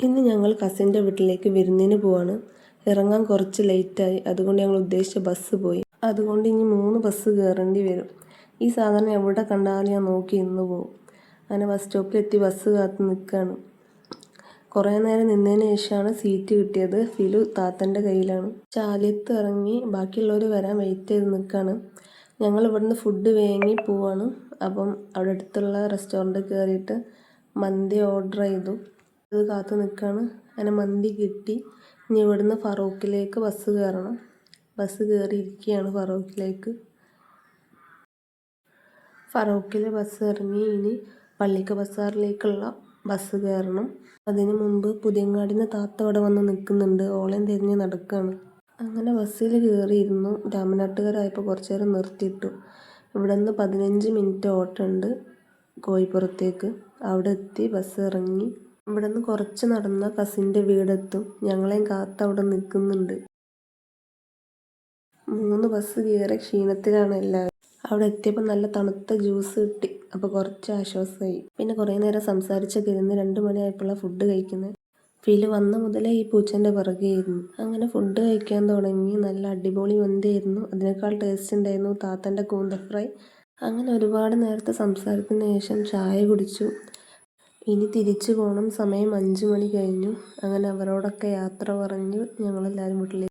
ഇന്ന് ഞങ്ങൾ കസിന്റെ വീട്ടിലേക്ക് വിരുന്നിന് പോവാണ്. ഇറങ്ങാൻ കുറച്ച് ലേറ്റായി അതുകൊണ്ട് ഞങ്ങൾ ഉദ്ദേശിച്ച ബസ് പോയി. അതുകൊണ്ട് ഇനി മൂന്ന് ബസ് കയറേണ്ടി വരും. ഈ സാധനം എവിടെ കണ്ടാലും ഞാൻ നോക്കി ഇന്ന് പോകും അങ്ങനെ ബസ് സ്റ്റോപ്പിലെത്തി ബസ് കാത്ത് നിൽക്കുകയാണ് കുറേ നേരം നിന്നതിന് ശേഷമാണ് സീറ്റ് കിട്ടിയത്. ഫിലു താത്തന്റെ കയ്യിലാണ്. ചാലിയത്ത് ഇറങ്ങി ബാക്കിയുള്ളവർ വരാൻ വെയിറ്റ് ചെയ്ത് നിൽക്കുകയാണ് ഞങ്ങൾ ഇവിടുന്ന് ഫുഡ് വേങ്ങി പോവാണ്. അപ്പം അവിടെ അടുത്തുള്ള റെസ്റ്റോറന്റ് കയറിയിട്ട് മന്തി ഓർഡർ ചെയ്തു. അത് കാത്തു നിൽക്കുകയാണ് അങ്ങനെ മന്തി കിട്ടി. ഇനി ഇവിടുന്ന് ഫറൂഖിലേക്ക് ബസ് കയറണം. ബസ് കയറിയിരിക്കുകയാണ് ഫറൂഖിലേക്ക് ഫറൂഖിലെ ബസ് ഇറങ്ങി. ഇനി പള്ളിക്ക ബസാറിലേക്കുള്ള ബസ് കയറണം. അതിനു മുമ്പ് പുതിയങ്ങാടിന്ന് നിന്ന് താത്ത അവിടെ വന്ന് നിൽക്കുന്നുണ്ട്. ഓളയും തിരിഞ്ഞ് നടക്കുകയാണ് അങ്ങനെ ബസ്സിൽ കയറിയിരുന്നു. രാമനാട്ടുകാരായപ്പോൾ കുറച്ച് നേരം നിർത്തിയിട്ടു. ഇവിടെ നിന്ന് പതിനഞ്ച് മിനിറ്റ് ഓട്ടമുണ്ട് കോഴിപ്പുറത്തേക്ക്. അവിടെ എത്തി ബസ് ഇറങ്ങി. ഇവിടെ നിന്ന് കുറച്ച് നടന്ന കസിന്റെ വീടെത്തും. ഞങ്ങളെയും കാത്ത് അവിടെ നിൽക്കുന്നുണ്ട്. മൂന്ന് ബസ് കയറി ക്ഷീണത്തിലാണ് എല്ലാവരും. അവിടെ എത്തിയപ്പോൾ നല്ല തണുത്ത ജ്യൂസ് കിട്ടി. അപ്പോൾ കുറച്ച് ആശ്വാസമായി. പിന്നെ കുറേ നേരം സംസാരിച്ചൊക്കെ ഇരുന്ന് രണ്ട് മണിയായപ്പോഴാണ് ഫുഡ് കഴിക്കുന്നത്. ഫീൽ വന്ന മുതലേ ഈ പൂച്ചന്റെ പിറകെയായിരുന്നു അങ്ങനെ ഫുഡ് കഴിക്കാൻ തുടങ്ങി. നല്ല അടിപൊളി മന്തിയായിരുന്നു. അതിനേക്കാൾ ടേസ്റ്റ് ഉണ്ടായിരുന്നു താത്തന്റെ കൂന്ത ഫ്രൈ അങ്ങനെ ഒരുപാട് നേരത്തെ സംസാരത്തിന് ശേഷം ചായ കുടിച്ചു. ഇനി തിരിച്ചു പോകണം സമയം അഞ്ച് മണി കഴിഞ്ഞു. അങ്ങനെ അവരോടൊക്കെ യാത്ര പറഞ്ഞ് ഞങ്ങളെല്ലാവരും വീട്ടിലേക്ക്